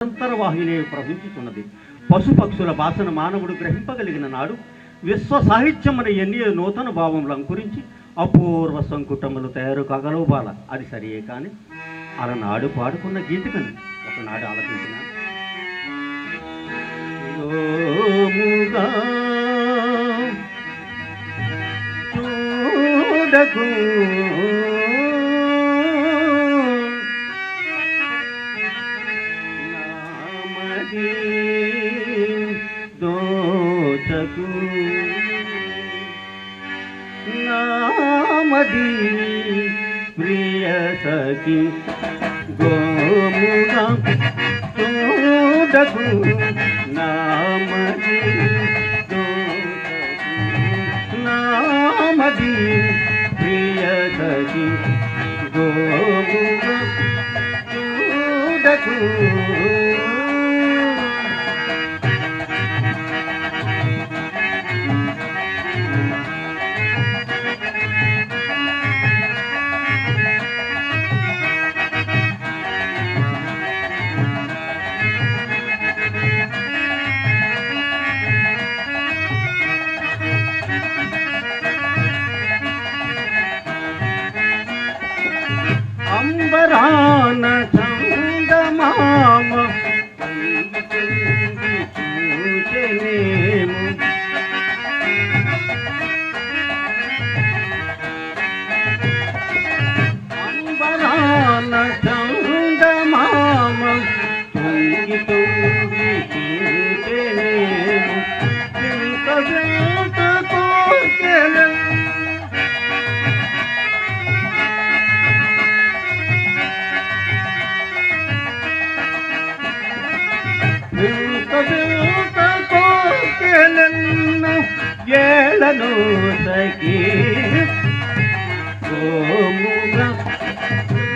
అంతర్వాహిని ప్రవహించుతున్నది పశుపక్షుల భాషన మానవుడు గ్రహింపగలిగిన నాడు విశ్వ సాహిత్యమున ఎన్ని నూతన భావములు అంకురించి అపూర్వ సంకుటములు తయారు కాగలవు బాల. అది సరియే కానీ అలనాడు పాడుకున్న గీతికను ఒకనాడు ఆలపించిన చూడకు నాకు నామది ప్రియ సఖి గోముగా చూడకు నామది నామది ప్రియ సఖి గోముగా చూడకు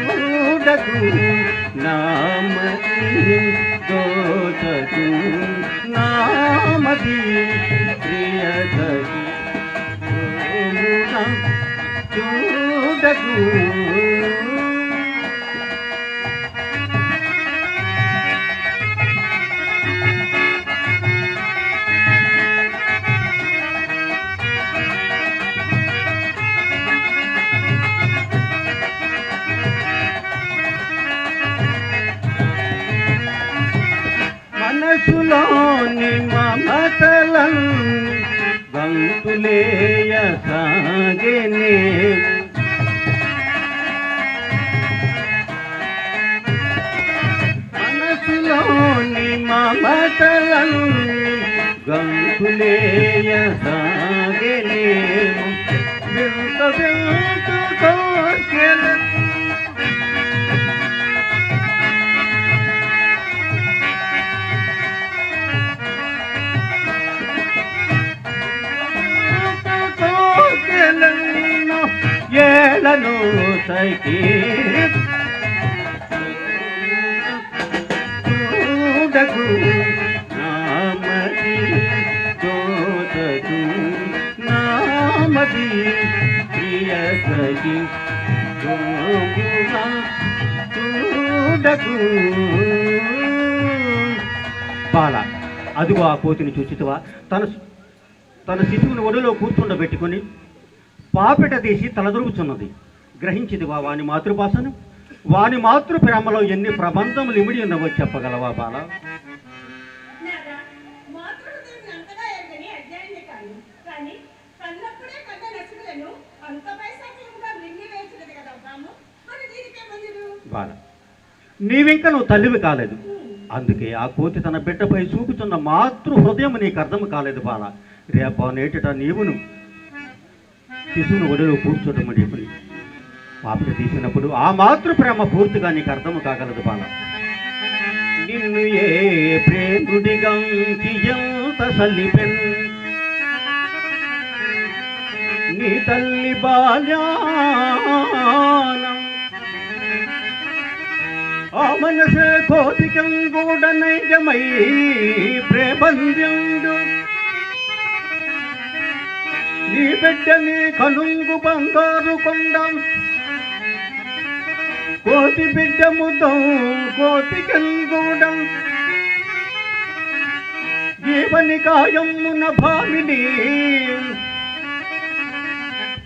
చూడకు నామది దోచకు నామది ప్రియ సఖీ సోముగా చూడకు. మమతలన్నీ గంతులేయ మనసులోని మమతలను గంతులేయ సాగేనేము వింత వింత కోర్కెలను ఏలను చూడకు నామది దోచకు నామది. ప్రియ చూడకు. బాల అదిగో ఆ కోతిని చూచితవా? తన తన శిశువుని ఒడిలో కూర్చుండబెట్టుకుని పాపిట తీసి తలదొరుగుచున్నది గ్రహించిదివా వాని మాతృభాషను వాని మాతృ ప్రేమలో ఎన్ని ప్రబంధములు ఇమిడి ఉన్నవో చెప్పగలవా బాల? బాల నీవింక నువ్వు తల్లివి కాలేదు. అందుకే ఆ కోతి తన బిడ్డపై చూపుతున్న మాతృ హృదయం నీకు అర్థం కాలేదు బాల. రేప నేటిట నీవును. శిశువును ఒడిలో కూర్చోటం నీకుని పాపట తీసినప్పుడు ఆ మాతృ ప్రేమ పూర్తిగా నీకు అర్థం కాగలదు బాల. నిన్ను ఏ ప్రేముడిగంకి ఎంత సల్లిపెన్ నీ తల్లి బాల్యానం. ఆ మనసే కోతికం కూడా నైజమై ప్రేబంద్యుడు నీ బిడ్డని కనుంగు బంగారు కొండం. కోతి బిడ్డ ముద్దం కోతి కందూడం జీవనికాయమున భామిని.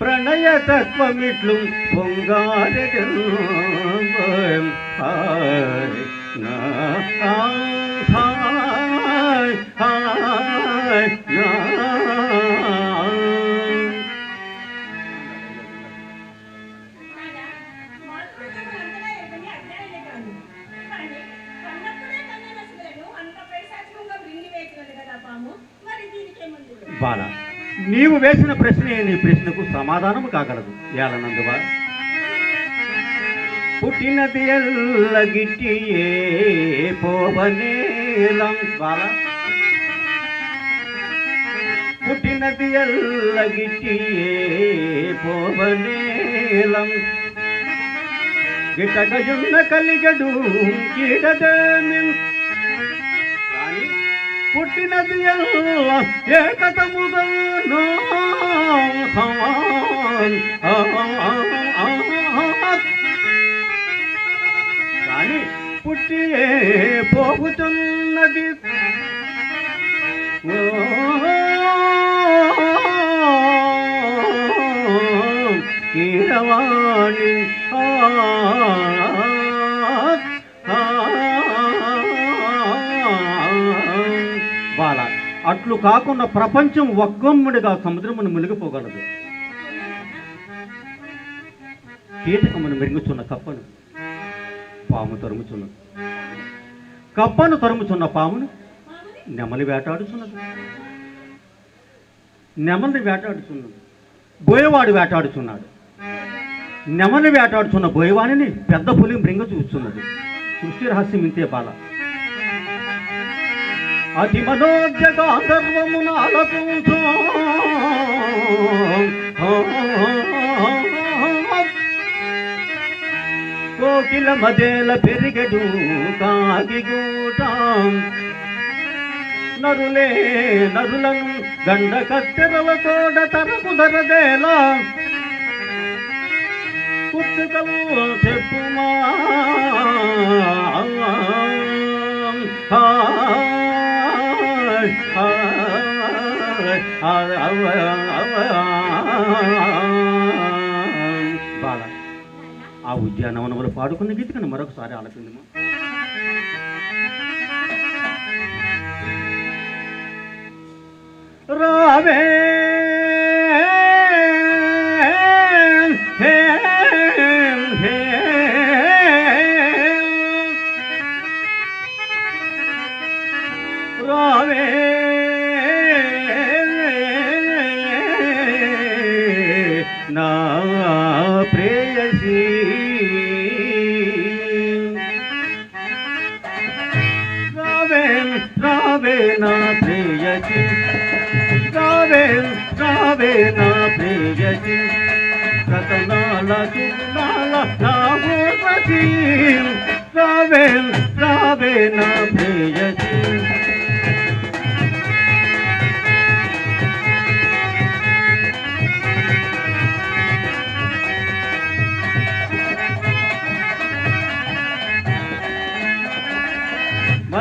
ప్రణయ తత్వమిట్లు పొంగారె నా. బాల నీవు వేసిన ప్రశ్నే నీ ప్రశ్నకు సమాధానం కాగలదు. ఏలనందువా? పుట్టినది ఎల్లగిట్టి పోవనేలం బాల. పుట్టినది ఎల్లగిట్టి పోవనేలం గిటగయున్న కలిగడు కీడదేమి పుట్టినది ఎల్ల కానీ పుట్టి పోగుతున్నది అట్లు కాకుండా ప్రపంచం ఒక్కమ్ముడిగా సముద్రమును మునిగిపోగలదు. కీటకమును మెరుగుచున్న కప్పను పాము తరుముచున్నది కప్పను తరుముచున్న పామును పాముని నెమలి వేటాడుచున్నది. నెమలిని వేటాడుచున్నది. బోయవాడు వేటాడుచున్నాడు. నెమలి వేటాడుచున్న బోయవాణిని పెద్ద పులి మృంగ చూస్తున్నది. సృష్టి రహస్యం ఇంతే బాల. అతి మనోజగాంధర్వమున నాలకు కోకిల మదేల పెరిగడు కాగిగూట నరులే నరులను గండ కత్తెరల తోడ తరపు ధరదేలా పుట్టుకలు చెప్పుమా బాల ఆ ఉద్యానవనములు పాడుకున్న గీతికను మరొకసారి ఆలపిందము రావే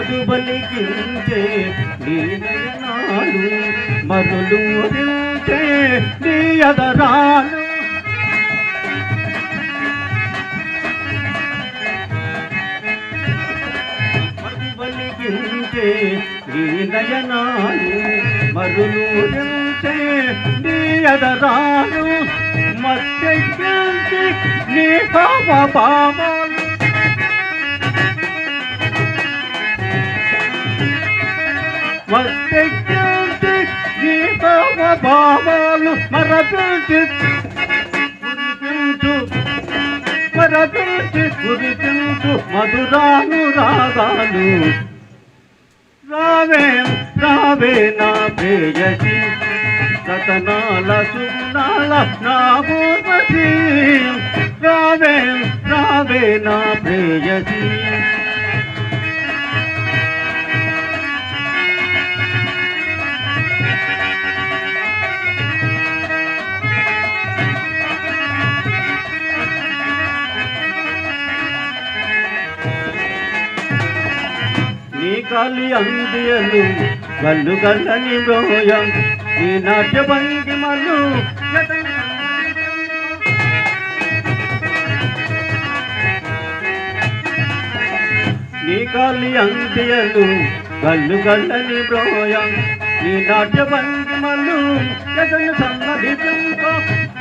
నాడు మధుబలికించే నీ నయనాలు మరులు దించే నీ అదరాలు మధుబలికించే నీ నయనాలు మరులు దించే నీ అదరాలు మత్తెక్కించి నీ పాప పాపాలు మరపించి కురిపించు మరపించి కురిపించు మధురాను రాగాలు రావే రావే నా ప్రేయసి రతనాల సున్నాల నా పూర్వశి రావే రావే నా ప్రేయసి కాలి అందియలు వల్లు గల్లని బ్రోయం ఈ నాట్య భంగిమలు నీ కాలి అందియలు గల్లు గల్లని బ్రోయం నీ నాట్య భంగిమలు జగన్ సన్నది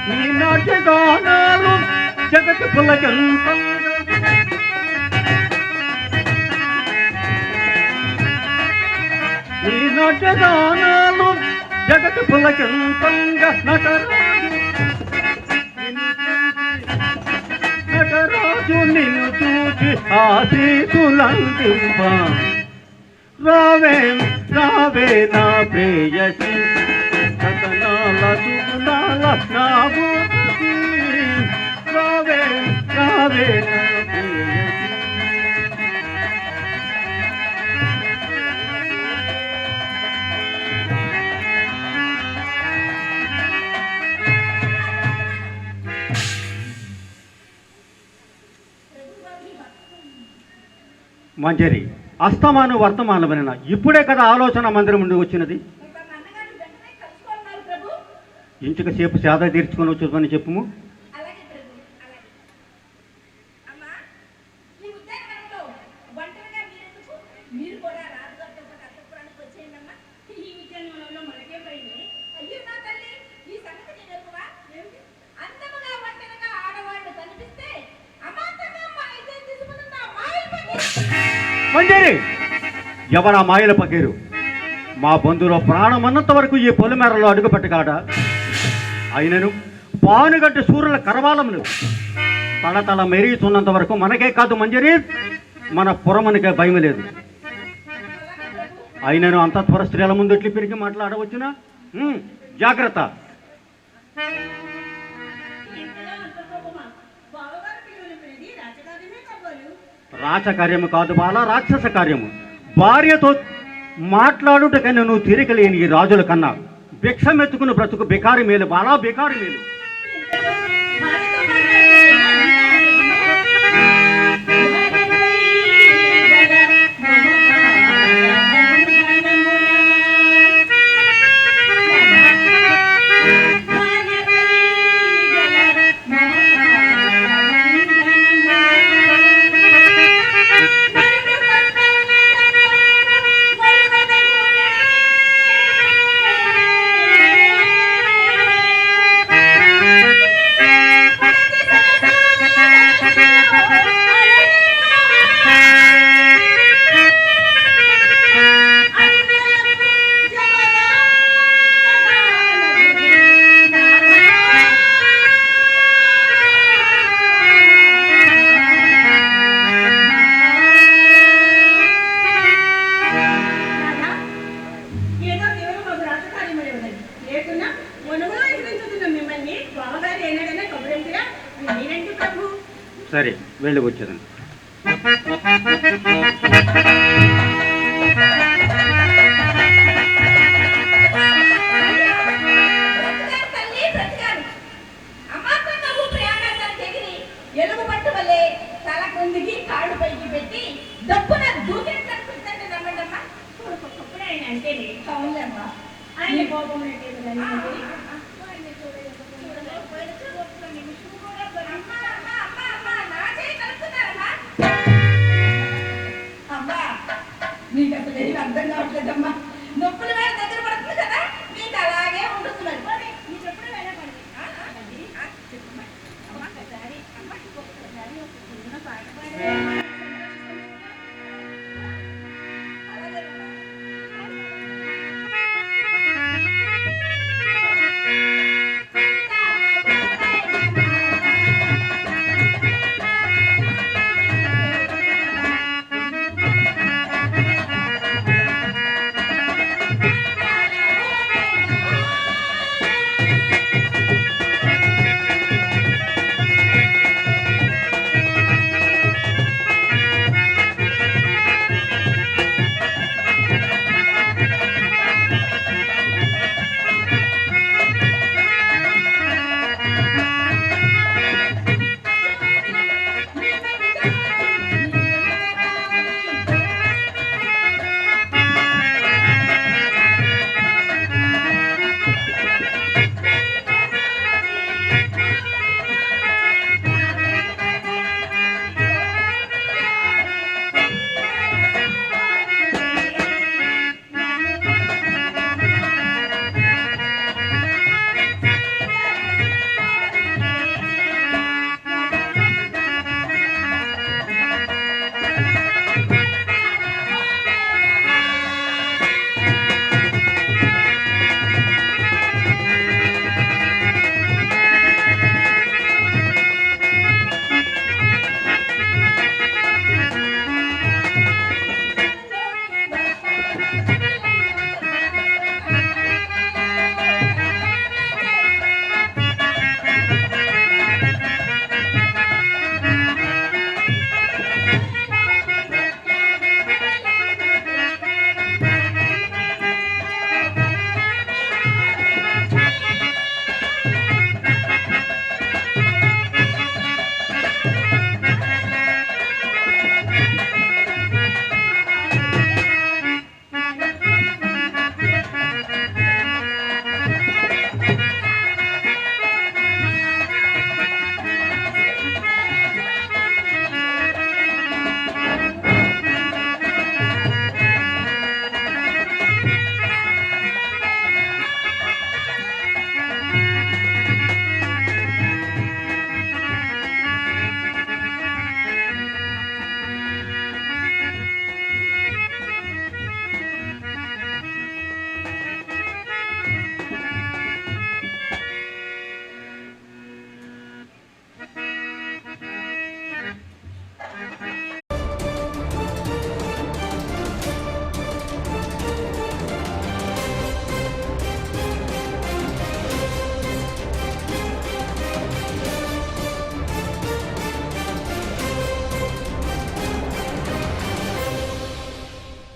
నీ నాట్య గానాలు జగత్ పులకంత ఈ నటగానాలు జగత్ పులకంతంగా నటరాజు. నటరాజు నిన్ను చూచి ఆశీసులందింప రావే రావే నా ప్రేయసి. కథనాల సుగుణాల నా రావే రావే నా మంజరి అస్తమాను వర్తమానమైన ఇప్పుడే కదా ఆలోచన మందిరం నుండి వచ్చినది. ఇంకా మా అన్నగారు వెంటనే కలుసుకోవాలి ప్రభు. ఇంచుక సేపు సేద తీర్చుకొని వచ్చుకొని చెప్పుము. ఎవరా మాయల పకీరు? మా బంధువులో ప్రాణం అన్నంత వరకు ఈ పొలిమేరలో అడుగుపెట్టగాడ? అయినను పానుగంటి సూర్యుల కరవాలములు. తలతల మెరుగుతున్నంత వరకు మనకే కాదు మంజరి మన పురమనికే భయం లేదు. అయినను అంత త్వర స్త్రీల ముందు ఎట్లు పెరిగి మాట్లాడవచ్చునా? జాగ్రత్త. రాచకార్యము కాదు బాల రాక్షస కార్యము. భార్యతో మాట్లాడుటకైనా నువ్వు తీరికలేని ఈ రాజుల కన్నా భిక్షమెత్తుకుని బ్రతుకు బికారి మేలు బాలా బికారి మేలు. வெளில போச்சுறேன்